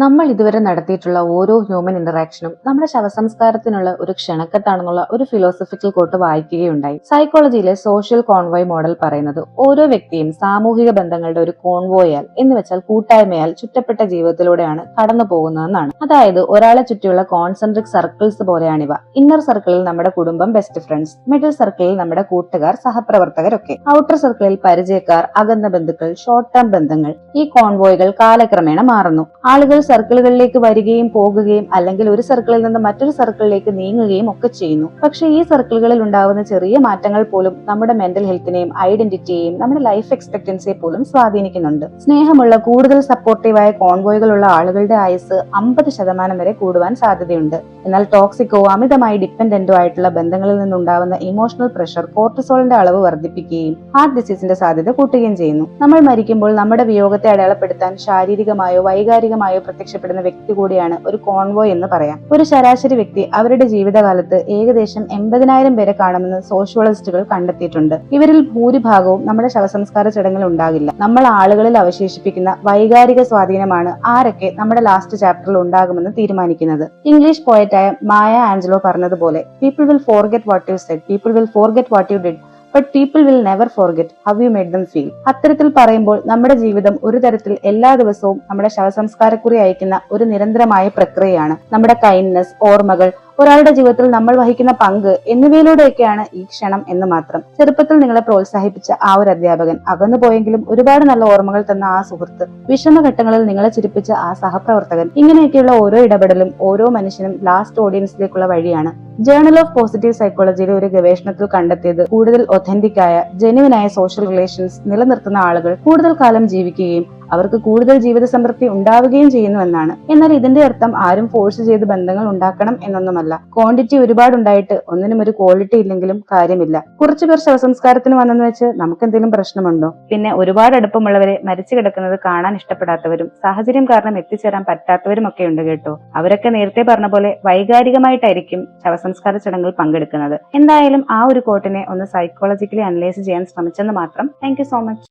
നമ്മൾ ഇതുവരെ നടത്തിയിട്ടുള്ള ഓരോ ഹ്യൂമൻ ഇന്ററാക്ഷനും നമ്മുടെ ശവസംസ്കാരത്തിനുള്ള ഒരു ക്ഷണക്കത്താണെന്നുള്ള ഒരു ഫിലോസഫിക്കൽ കോട്ട് വായിക്കുകയുണ്ടായി. സൈക്കോളജിയിലെ സോഷ്യൽ കോൺവോയ് മോഡൽ പറയുന്നത് ഓരോ വ്യക്തിയും സാമൂഹിക ബന്ധങ്ങളുടെ ഒരു കോൺവോയാൽ എന്ന് വെച്ചാൽ കൂട്ടായ്മയാൽ ചുറ്റപ്പെട്ട ജീവിതത്തിലൂടെയാണ് കടന്നു പോകുന്നതെന്നാണ്. അതായത് ഒരാളെ ചുറ്റിയുള്ള കോൺസെൻട്രിക് സർക്കിൾസ് പോലെയാണിവ. ഇന്നർ സർക്കിളിൽ നമ്മുടെ കുടുംബം ബെസ്റ്റ് ഫ്രണ്ട്സ് മിഡിൽ സർക്കിളിൽ നമ്മുടെ കൂട്ടുകാർ സഹപ്രവർത്തകരൊക്കെ. ഔട്ടർ സർക്കിളിൽ പരിചയക്കാർ അകന്ന ബന്ധുക്കൾ ഷോർട്ട് ടേം ബന്ധങ്ങൾ. ഈ കോൺവോയുകൾ കാലക്രമേണ മാറുന്നു. ആളുകൾ സർക്കിളുകളിലേക്ക് വരികയും പോകുകയും അല്ലെങ്കിൽ ഒരു സർക്കിളിൽ നിന്ന് മറ്റൊരു സർക്കിളിലേക്ക് നീങ്ങുകയും ഒക്കെ ചെയ്യുന്നു. പക്ഷെ ഈ സർക്കിളുകളിൽ ഉണ്ടാകുന്ന ചെറിയ മാറ്റങ്ങൾ പോലും നമ്മുടെ മെന്റൽ ഹെൽത്തിനെയും ഐഡന്റിറ്റിയെയും നമ്മുടെ ലൈഫ് എക്സ്പെക്ടൻസിയെ പോലും സ്വാധീനിക്കുന്നുണ്ട്. സ്നേഹമുള്ള കൂടുതൽ സപ്പോർട്ടീവായ കോൺവോയുകളുള്ള ആളുകളുടെ ആയുസ് അമ്പത് ശതമാനം വരെ കൂടുവാൻ സാധ്യതയുണ്ട്. എന്നാൽ ടോക്സിക്കോ അമിതമായി ഡിപ്പെൻഡന്റോ ആയിട്ടുള്ള ബന്ധങ്ങളിൽ നിന്നുണ്ടാവുന്ന ഇമോഷണൽ പ്രഷർ കോർട്ടിസോളിന്റെ അളവ് വർദ്ധിപ്പിക്കുകയും ഹാർട്ട് ഡിസീസിന്റെ സാധ്യത കൂട്ടുകയും ചെയ്യുന്നു. നമ്മൾ മരിക്കുമ്പോൾ നമ്മുടെ വിയോഗത്തെ അടയാളപ്പെടുത്താൻ ശാരീരികമായോ വൈകാരികമായോ പ്രത്യക്ഷപ്പെടുന്ന വ്യക്തി കൂടിയാണ് ഒരു കോൺവോ എന്ന് പറയാം. ഒരു ശരാശരി വ്യക്തി അവരുടെ ജീവിതകാലത്ത് ഏകദേശം എൺപതിനായിരം പേരെ കാണുമെന്ന് സോഷ്യോളജിസ്റ്റുകൾ കണ്ടെത്തിയിട്ടുണ്ട്. ഇവരിൽ ഭൂരിഭാഗവും നമ്മുടെ ശവസംസ്കാര ചടങ്ങിൽ ഉണ്ടാകില്ല. നമ്മൾ ആളുകളിൽ അവശേഷിപ്പിക്കുന്ന വൈകാരിക സ്വാധീനമാണ് ആരൊക്കെ നമ്മുടെ ലാസ്റ്റ് ചാപ്റ്ററിൽ ഉണ്ടാകുമെന്ന് തീരുമാനിക്കുന്നത്. ഇംഗ്ലീഷ് പോയറ്റായ മായ ആഞ്ചലോ പറഞ്ഞതുപോലെ people will forget what you said people will forget what you did but people will never forget how you made them feel അത്തരത്തിൽ പറയുമ്പോൾ നമ്മുടെ ജീവിതം ഒരു തരത്തിൽ എല്ലാ ദിവസവും നമ്മുടെ ശവസംസ്കാരക്കുറി അയക്കുന്ന ഒരു നിരന്തരമായ പ്രക്രിയയാണ്. നമ്മുടെ കൈൻഡ്നെസ് ഓർമ്മകൾ ഒരാളുടെ ജീവിതത്തിൽ നമ്മൾ വഹിക്കുന്ന പങ്ക് എന്നിവയിലൂടെയൊക്കെയാണ് ഈ ക്ഷണം എന്ന് മാത്രം. ചെറുപ്പത്തിൽ നിങ്ങളെ പ്രോത്സാഹിപ്പിച്ച ആ ഒരു അധ്യാപകൻ അകന്നു പോയെങ്കിലും ഒരുപാട് നല്ല ഓർമ്മകൾ തന്ന ആ സുഹൃത്ത് വിഷമഘട്ടങ്ങളിൽ നിങ്ങളെ ചിരിപ്പിച്ച ആ സഹപ്രവർത്തകൻ. ഇങ്ങനെയൊക്കെയുള്ള ഓരോ ഇടപെടലും ഓരോ മനുഷ്യനും ലാസ്റ്റ് ഓഡിയൻസിലേക്കുള്ള വഴിയാണ്. ജേണൽ ഓഫ് പോസിറ്റീവ് സൈക്കോളജിയിലെ ഒരു ഗവേഷണത്തിൽ കണ്ടെത്തിയത് കൂടുതൽ ഒഥന്റിക് ആയ ജെനുവിനായ സോഷ്യൽ റിലേഷൻസ് നിലനിർത്തുന്ന ആളുകൾ കൂടുതൽ കാലം ജീവിക്കുകയും അവർക്ക് കൂടുതൽ ജീവിത സംതൃപ്തി ഉണ്ടാവുകയും ചെയ്യുന്നുവെന്നാണ്. എന്നാൽ ഇതിന്റെ അർത്ഥം ആരും ഫോഴ്സ് ചെയ്ത് ബന്ധങ്ങൾ ഉണ്ടാക്കണം എന്നൊന്നുമല്ല. ക്വാണ്ടിറ്റി ഒരുപാട് ഉണ്ടായിട്ട് ഒന്നിനും ഒരു ക്വാളിറ്റി ഇല്ലെങ്കിലും കാര്യമില്ല. കുറച്ചു പേർ ശവസംസ്കാരത്തിന് വന്നെന്ന് വെച്ച് നമുക്ക് എന്തെങ്കിലും പ്രശ്നമുണ്ടോ? പിന്നെ ഒരുപാട് അടുപ്പമുള്ളവരെ മരിച്ചു കിടക്കുന്നത് കാണാൻ ഇഷ്ടപ്പെടാത്തവരും സാഹചര്യം കാരണം എത്തിച്ചേരാൻ പറ്റാത്തവരും ഒക്കെ ഉണ്ട് കേട്ടോ. അവരൊക്കെ നേരത്തെ പറഞ്ഞ പോലെ വൈകാരികമായിട്ടായിരിക്കും ശവസംസ്കാര ചടങ്ങിൽ പങ്കെടുക്കുന്നത്. എന്തായാലും ആ ഒരു കോട്ടിനെ ഒന്ന് സൈക്കോളജിക്കലി അനലൈസ് ചെയ്യാൻ ശ്രമിച്ചെന്ന് മാത്രം. Thank so much